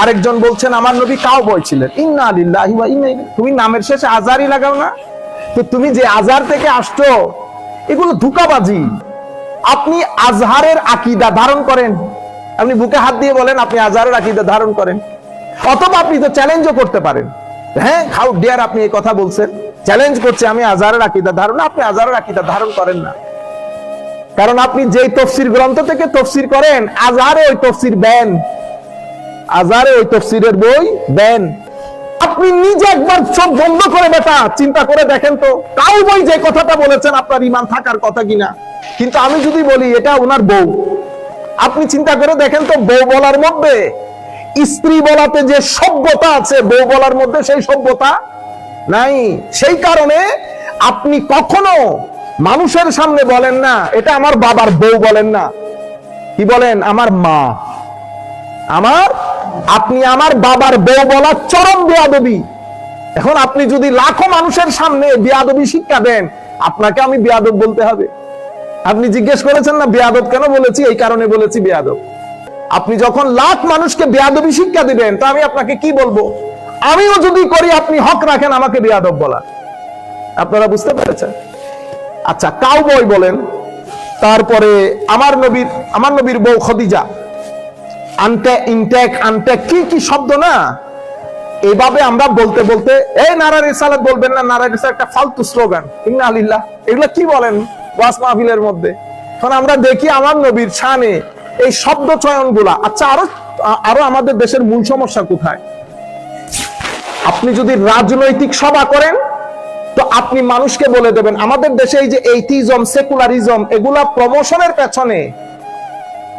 আরেকজন বলছেন, আমার নবী কাউ বয় ছিলেন। ইন্না আলিল্লাহি ওয়া ইন্না তুমি নামের শেষে আজারই লাগাও না? তো তুমি যে আজার থেকে আসছো, এগুলো ধোঁকাবাজি। আপনি আজহারের আকিদা ধারণ করেন। আপনি বুকে হাত দিয়ে বলেন, আপনি আজহারের আকিদা ধারণ করেন। অথবা আপনি তো চ্যালেঞ্জও করতে পারেন। হ্যাঁ হাউ ডিয়ার আপনি এই কথা বলছেন? চ্যালেঞ্জ করছে, আমি আজহারের আকিদা ধারণ আপনি আজহারের আকিদা ধারণ করেন না। কারণ আপনি যেই তফসির গ্রন্থ থেকে তফসির করেন, আজহারে ওই তফসির দেন আজহারে ওই তফসিরের বই দেন। আপনি নিজে একবার চোখ বন্ধ করে বেটা, চিন্তা করে দেখেন তো। কাউ বই যে কথাটা বলেছেন, আপনার ইমান থাকার কথা কিনা? কিন্তু আমি যদি বলি, এটা ওনার বউ। আপনি চিন্তা করে দেখেন তো, বউ বলার মধ্যে, স্ত্রী বলাতে যে সভ্যতা আছে, বউ বলার মধ্যে সেই সভ্যতা নাই। সেই কারণে আপনি কখনো মানুষের সামনে বলেন না, এটা আমার বাবার বউ বলেন না। কি বলেন? আমার মা। আমার আপনি আমার বাবার বউ বলা চরম বেয়াদবি। এখন আপনি যদি লাখো মানুষের সামনে বেয়াদবি শিক্ষা দেন, আপনাকে আমি বেয়াদব বলতে হবে। আপনি জিজ্ঞেস করেছেন না, বেয়াদব কেন বলেছি? এই কারণে বলেছি বেয়াদব। আপনি যখন লাখ মানুষকে বেয়াদবি শিক্ষা দিবেন, তা আমি আপনাকে কি বলব? আমিও যদি করি, আপনি হক রাখেন আমাকে বেয়াদব বলা আপনারা বুঝতে পেরেছেন? আচ্ছা কাউ বই বলেন। তারপরে আমার নবীর আমার নবীর বউ খদিজা। কি কি শব্দ না? এভাবে আমরা বলতে বলতে, এই নারায় রিসালাত বলবেন না নারায় রিসালাত একটা ফালতু স্লোগান। ইন্না আলিল্লাহ এগুলো কি বলেন? মাহফিলের মধ্যে। এখন আমরা দেখি আমার নবীর শানে এই শব্দ চয়নগুলা আচ্ছা আরও আরও আমাদের দেশের মূল সমস্যা কোথায়? আপনি যদি রাজনৈতিক সভা করেন, তো আপনি মানুষকে বলে দেবেন, আমাদের দেশে এই যে এইটিজম সেকুলারিজম এগুলা প্রমোশনের পেছনে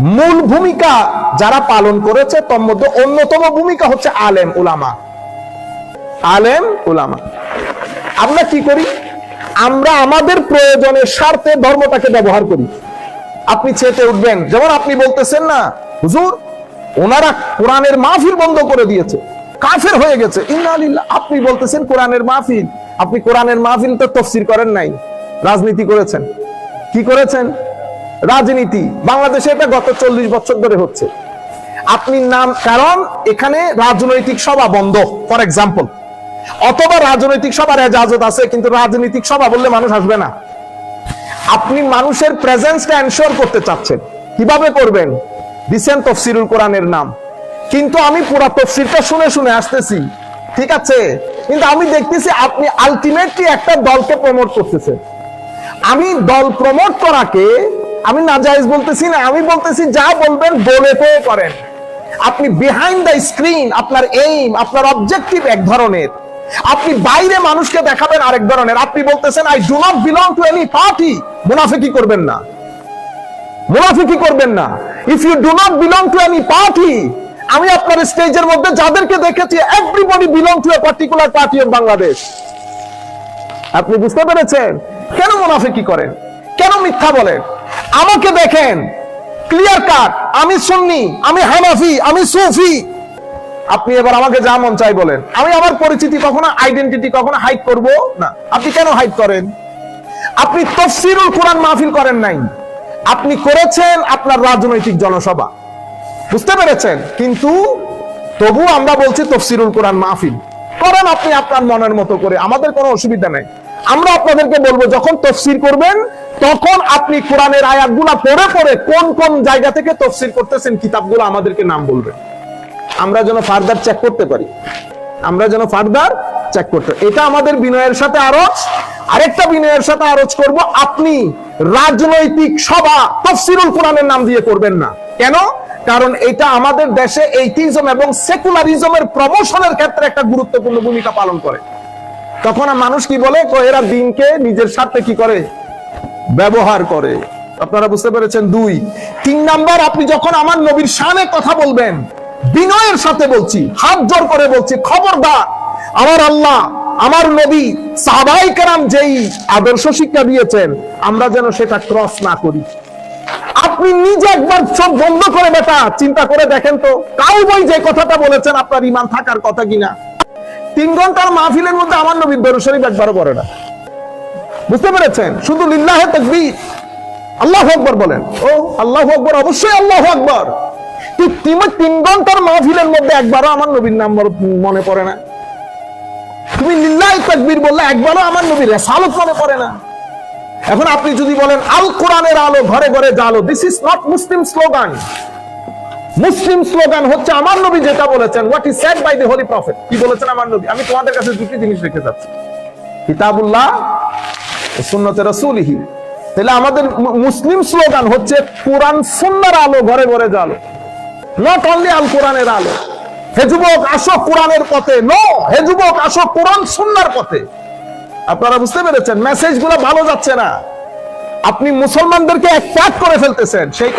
মূল ভূমিকা যারা পালন করেছে, তোর মধ্যে অন্যতম ভূমিকা হচ্ছে আলেম উলামা। আলেম উলামা। আমরা কি করি? আমরা আমাদের প্রয়োজনের স্বার্থে ধর্মটাকে ব্যবহার করি। আপনি চেতে উঠবেন। যেমন আপনি বলতেছেন না, হুজুর, ওনারা কোরআনের মাহফিল বন্ধ করে দিয়েছে, কাফের হয়ে গেছে। আপনি বলতেছেন কোরআনের মাহফিল। আপনি কোরআনের মাহফিল তো তফসির করেন নাই। রাজনীতি করেছেন। কি করেছেন? রাজনীতি বাংলাদেশে এটা গত চল্লিশ বছর ধরে হচ্ছে। আপনি নাম, কারণ এখানে রাজনৈতিক সভা বন্ধ, ফর এক্সাম্পল অথবা রাজনৈতিক সভার এজাজত আছে, কিন্তু রাজনৈতিক সভা বললে মানুষ আসবে না। আপনি মানুষের প্রেজেন্সটা এনশোর করতে চাচ্ছেন। কীভাবে করবেন? দিছেন তফসিরুল কোরআনের নাম। কিন্তু আমি পুরা তফসিরটা শুনে শুনে আসতেছি। ঠিক আছে? কিন্তু আমি দেখতেছি আপনি আলটিমেটলি একটা দলকে প্রমোট করতেছেন। আমি দল প্রমোট করাকে আমি নাজাইজ বলতেছি না, আমি বলতেছি যা বলবেন বলে তো করেন। আপনি বিহাইন্ড দ্য স্ক্রিন আপনার এইম আপনার অবজেক্টিভ এক ধরনের। আপনি বাইরে মানুষকে দেখাবেন আরেক ধরনের। আপনি বলতেছেন I do not belong to any party মুনাফিকি করবেন না। মুনাফিকি করবেন না। If you do not belong to any party আমি আপনার স্টেজের মধ্যে যাদেরকে দেখেছি everybody belong to a particular party of Bangladesh আপনি বুঝতে পেরেছেন? কেন মুনাফিকি করেন? কেন মিথ্যা বলেন? আমাকে দেখেন। ক্লিয়ার কাট আমি সুন্নি, আমি হানাফি, আমি সুফি। আপনি এবার আমাকে যা মন চাই বলেন। আমি আমার পরিচিতি কখনো আইডেন্টিটি কখনো হাইড করব না। আপনি কেন হাইড করেন? আপনি তফসিরুল কোরআন মাহফিল করেন নাই। আপনি করেছেন আপনার রাজনৈতিক জনসভা। বুঝতে পেরেছেন? কিন্তু তবু আমরা বলছি তফসিরুল কোরআন মাহফিল। করেন আপনি আপনার মনের মতো করে। আমাদের কোনো অসুবিধা নেই। আমরা আপনাদেরকে বলব, যখন তফসির করবেন, তখন আপনি কোরআনের আয়াতগুলা পড়ে পড়ে কোন কোন জায়গা থেকে তফসির করতেছেন, কিতাবগুলো আমাদেরকে নাম বলবেন। আমরা যেন ফার্দার চেক করতে পারি। আমরা যেন ফার্দার চেক করতে এটা আমাদের বিনয়ের সাথে আরজ। আরেকটা বিনয়ের সাথে আরজ করব, আপনি রাজনৈতিক সভা তফসিরুল কোরআনের নাম দিয়ে করবেন না। কেন? কারণ এটা আমাদের দেশে এইটিজম এবং সেকুলারিজমের প্রমোশনের ক্ষেত্রে একটা গুরুত্বপূর্ণ ভূমিকা পালন করে। তখন মানুষ কি বলে? এরা দিনকে নিজের স্বার্থে কি করে? ব্যবহার করে। আপনারা বুঝতে পেরেছেন? দুই। তিন নাম্বার, আপনি যখন আমার নবীর সামনে কথা বলবেন, বিনয়ের সাথে বলছি, হাত জোর করে বলছি, খবরদার, আমার আল্লাহ, আমার নবী, সাহাবাই কেরাম যেই আদর্শ শিক্ষা দিয়েছেন, আমরা যেন সেটা ক্রস না করি। আপনি নিজে একবার চোখ বন্ধ করে বেটা, চিন্তা করে দেখেন তো। কাউ বই যে কথাটা বলেছেন, আপনার ইমান থাকার কথা কিনা? তিন ঘণ্টার মাহফিলের মধ্যে আমার নবীর দরুদ শরীফ একবারও পড়ে না। বুঝতে পেরেছেন? শুধু লিল্লাহে তাকবীর। আল্লাহু আকবার বলেন। ও আল্লাহু আকবার, অবশ্যই আল্লাহু আকবার। তিন ঘণ্টার মাহফিলের মধ্যে একবারও আমার নবীর নাম মনে পড়ে না। তুমি লিল্লাহি তাকবীর বললে একবারও আমার নবীর রেসালত মনে পড়ে না। এখন আপনি যদি বলেন, আল কোরআনের আলো ঘরে ঘরে জালো this is not Muslim slogan Muslim slogan হচ্ছে, আমার নবী যেটা বলেছেন what is said by the holy prophet কি বলেছেন আমার নবী? আমি তোমাদের কাছে দুটি জিনিস রেখে যাচ্ছি। কিতাবুল্লাহ ও সুন্নতে রাসূলিহি। তাহলে আমাদের মুসলিম স্লোগান হচ্ছে, কোরআন সুন্নাহর আলো ঘরে ঘরে জালো নট অনলি আল কোরআনের আলো। হে যুবক, আসো কোরআনের পথে। নো হে যুবক, আসো কোরআন সুন্নাহর পথে। আপনারা বুঝতে পেরেছেন? মেসেজগুলো ভালো যাচ্ছে না। আপনি মুসলমানদেরকে এক করে ফেলতেছেন। সেই